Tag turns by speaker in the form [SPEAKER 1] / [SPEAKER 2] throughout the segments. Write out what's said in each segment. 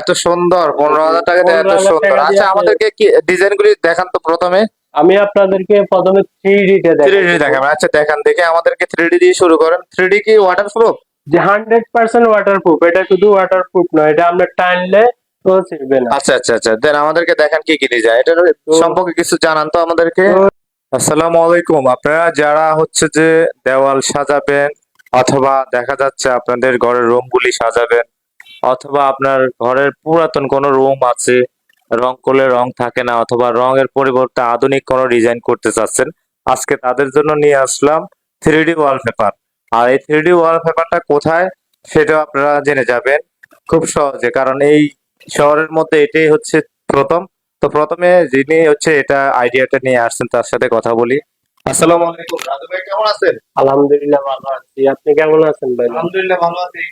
[SPEAKER 1] এত সুন্দর পনেরো হাজার টাকা দিয়ে এত সুন্দর। আচ্ছা আমাদেরকে কি ডিজাইন গুলি দেখান তো প্রথমে?
[SPEAKER 2] আমি আপনাদেরকে প্রথমে থ্রি ডিতে
[SPEAKER 1] থ্রি ডি দেখাবেন আচ্ছা দেখান দেখে আমাদেরকে থ্রি ডি দিয়ে শুরু করেন। থ্রি ডি কি ওয়াটার প্রুফ
[SPEAKER 2] যে হান্ড্রেড পার্সেন্ট ওয়াটারপ্রুফ এটা শুধু ওয়াটারপ্রুফ নয় এটা আমরা টানলে
[SPEAKER 1] আচ্ছা আচ্ছা আচ্ছা দেন আমাদেরকে দেখান কি কি ডিজাইন এটার সম্পর্কে কিছু জানান তো আমাদেরকে। আসসালামু আলাইকুম আপনারা যারা হচ্ছে যে দেওয়াল সাজাবেন অথবা দেখা যাচ্ছে আপনাদের ঘরের রুম গুলি সাজাবেন অথবা আপনার ঘরের পুরাতন কোনো রুম আছে, রং করলে রং থাকে না অথবা রঙের পরিবর্তে আধুনিক কোনো ডিজাইন করতে চাচ্ছেন, আজকে তাদের জন্য নিয়ে আসলাম থ্রি ডি ওয়ালপেপার আর এই থ্রি ডি ওয়ালপেপারটা কোথায় সেটাও আপনারা জেনে যাবেন খুব সহজে, কারণ এই শহরের মধ্যে এটাই হচ্ছে প্রথম। তো প্রথমে যিনি হচ্ছে এটা আইডিয়াটা নিয়ে আসছেন, তার সাথে কথা বলি। আসসালামু আলাইকুম। রাজু ভাই কেমন আছেন?
[SPEAKER 2] আলহামদুলিল্লাহ ভালো আছি। আপনি কেমন আছেন ভাই?
[SPEAKER 1] আলহামদুলিল্লাহ ভালো আছি।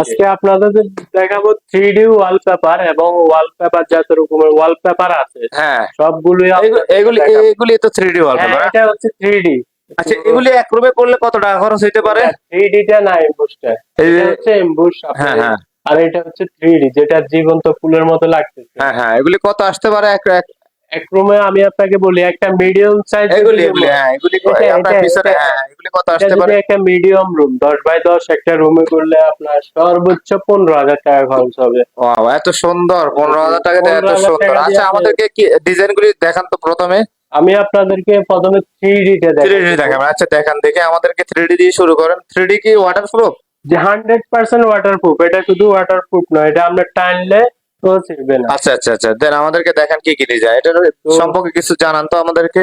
[SPEAKER 1] আজকে
[SPEAKER 2] আপনাদের দেখাবো থ্রি ডি ওয়ালপেপার এবং ওয়ালপেপার যত রকমের ওয়ালপেপার আছে।
[SPEAKER 1] হ্যাঁ।
[SPEAKER 2] সবগুলোই
[SPEAKER 1] এগুলি এগুলি তো থ্রি ডি
[SPEAKER 2] হ্যাঁ,
[SPEAKER 1] ওয়ালপেপার
[SPEAKER 2] এটা হচ্ছে থ্রি ডি
[SPEAKER 1] আচ্ছা এগুলি এক রুমে করলে কত টাকা খরচ হইতে পারে?
[SPEAKER 2] থ্রি ডিটা না এমবুসটা
[SPEAKER 1] এই
[SPEAKER 2] এটা হচ্ছে এমবুস
[SPEAKER 1] হ্যাঁ হ্যাঁ।
[SPEAKER 2] আর এটা হচ্ছে থ্রি ডি যেটা জীবন্ত ফুলের মতো লাগতেছে।
[SPEAKER 1] হ্যাঁ হ্যাঁ এগুলি কত আসতে পারে? এক এক-
[SPEAKER 2] রুমে আমি আপনাকে বলি একটা মিডিয়াম সাইজ
[SPEAKER 1] এগুলি এগুলি হ্যাঁ এগুলি আপনার পিছনে হ্যাঁ এগুলি কত আসতে
[SPEAKER 2] যদি
[SPEAKER 1] পারে?
[SPEAKER 2] একটা মিডিয়াম রুম দশ বাই দশ একটা রুমে করলে আপনার সর্বোচ্চ পনেরো হাজার টাকা খরচ হবে।
[SPEAKER 1] ওয়াও এত সুন্দর পনেরো হাজার টাকা দিয়ে এত সুন্দর। আচ্ছা আমাদেরকে কি ডিজাইন গুলি দেখান তো প্রথমে।
[SPEAKER 2] আমি আপনাদেরকে প্রথমে থ্রি ডিতে
[SPEAKER 1] থ্রি ডি
[SPEAKER 2] দেখাবো
[SPEAKER 1] দেখাবেন আচ্ছা দেখান দেখে আমাদেরকে থ্রি ডি দিয়ে শুরু করেন। থ্রি ডি কি ওয়াটার প্রুফ
[SPEAKER 2] যে হান্ড্রেড পার্সেন্ট ওয়াটারপ্রুফ এটা শুধু ওয়াটারপ্রুফ নয় এটা আমরা টানলে তো
[SPEAKER 1] আচ্ছা আচ্ছা আচ্ছা। দেন আমাদেরকে দেখান কি কি ডিজাইন এটার সম্পর্কে কিছু জানান তো আমাদেরকে।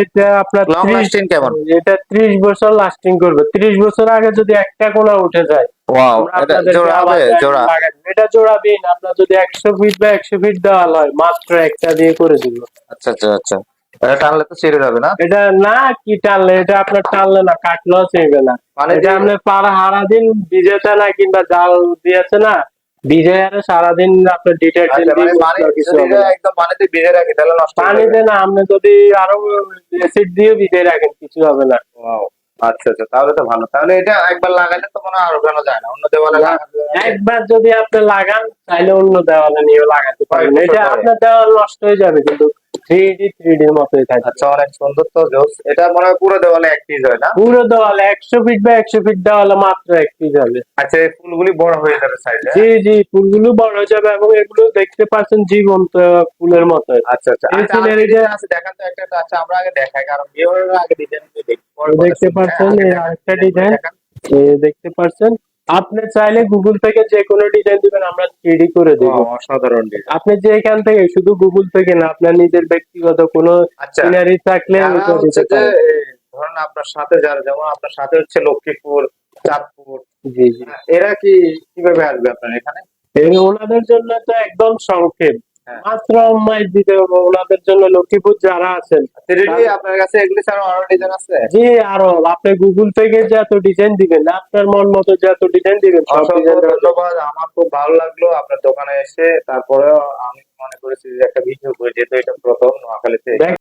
[SPEAKER 2] এটা আপনার
[SPEAKER 1] লং লাস্টিং কেমন?
[SPEAKER 2] এটা ত্রিশ বছর লাস্টিং করবে। ত্রিশ বছর আগে যদি একটা কোনা উঠে যায়
[SPEAKER 1] ওয়াও এটা জোড়া হবে জোড়া।
[SPEAKER 2] এটা জোড়া দিন আপনার যদি একশো ফিট বা ফিট দেওয়াল হয় মাত্র একটা দিয়ে করে দিব।
[SPEAKER 1] আচ্ছা আচ্ছা আচ্ছা। এটা টানলে তো ছিঁড়ে যাবে না?
[SPEAKER 2] এটা না কি টানলে? এটা আপনার টানলে না কাটলেও চেয়ে না।
[SPEAKER 1] মানে
[SPEAKER 2] এটা
[SPEAKER 1] যে-
[SPEAKER 2] আপনি পাড়া হারাদিন ভিজেছে না কিংবা জাল দিয়েছে না ভিজে আরে সারাদিন আপনার ডিটেকশন
[SPEAKER 1] আচ্ছা, মানে। একদম পানিতে ভিজে রাখি তাহলে নষ্ট
[SPEAKER 2] পানিতে না আপনি যদি আরও অ্যাসিড দিয়ে ভিজে রাখেন কিছু হবে না।
[SPEAKER 1] আচ্ছা আচ্ছা তাহলে তো ভালো। তাহলে এটা একবার লাগালে তো কোনো আরও ওঠানো যায় না অন্য দেওয়ালে।
[SPEAKER 2] একবার যদি আপনি লাগান তাহলে অন্য দেওয়ালে নিয়ে লাগাতে পারেন এটা আপনার দেওয়াল নষ্ট হয়ে যাবে কিন্তু থ্রি ডি থ্রি ডির মতোই থাকবে
[SPEAKER 1] আচ্ছা অনেক সুন্দর তো জোস। এটা মনে হয় পুরো দেওয়ালে এক পিস হয় না?
[SPEAKER 2] পুরো দেওয়ালে একশো ফিট বা একশো ফিট দেওয়ালে মাত্র এক পিস হবে।
[SPEAKER 1] আচ্ছা এই ফুলগুলি বড় হয়ে যাবে সাইডে
[SPEAKER 2] জি জি ফুলগুলো বড় হয়ে যাবে এবং এগুলো দেখতে পাচ্ছেন জীবন্ত ফুলের মতো
[SPEAKER 1] আচ্ছা আচ্ছা।
[SPEAKER 2] এই
[SPEAKER 1] আচ্ছা, আছে দেখান তো একটা। আচ্ছা আমরা আগে দেখাই কারণ আগে ডিজাইন দেখি
[SPEAKER 2] দেখতে। পাচ্ছেন
[SPEAKER 1] হ্যাঁ,
[SPEAKER 2] এই আরেকটা ডিজাইন দেখতে পাচ্ছেন আপনি চাইলে গুগল থেকে যে কোনো ডিজাইন দিবেন আমরা থ্রিডি করে দেবো।
[SPEAKER 1] অসাধারণ ডিজাইন
[SPEAKER 2] আপনি যে এখান থেকে শুধু গুগল থেকে না আপনার নিজের ব্যক্তিগত কোনো
[SPEAKER 1] আচ্ছা
[SPEAKER 2] সিনারি থাকলে দিতে
[SPEAKER 1] যে ধরুন আপনার সাথে যারা যেমন আপনার সাথে হচ্ছে লক্ষ্মীপুর চাঁদপুর
[SPEAKER 2] জি জি।
[SPEAKER 1] এরা কি কীভাবে আসবে আপনার এখানে?
[SPEAKER 2] এই ওনাদের জন্য তো একদম সংক্ষেপ। মাত্র মাইক দিতে হবে ওনাদের জন্য লক্ষ্মীপুর যারা আছেন।
[SPEAKER 1] আপনার কাছে এগুলি ছাড়া আরও ডিজাইন আছে?
[SPEAKER 2] জি আরও। আপনি গুগল থেকে যে এত ডিজাইন দিবেন আপনার মন মতো যে এত ডিজাইন দিবেন
[SPEAKER 1] ধন্যবাদ। আমার খুব ভালো লাগল আপনার দোকানে এসে। তারপরেও আমি মনে করেছি যে একটা ভিডিও করে যেহেতু এটা প্রথম নোয়াখালীতে।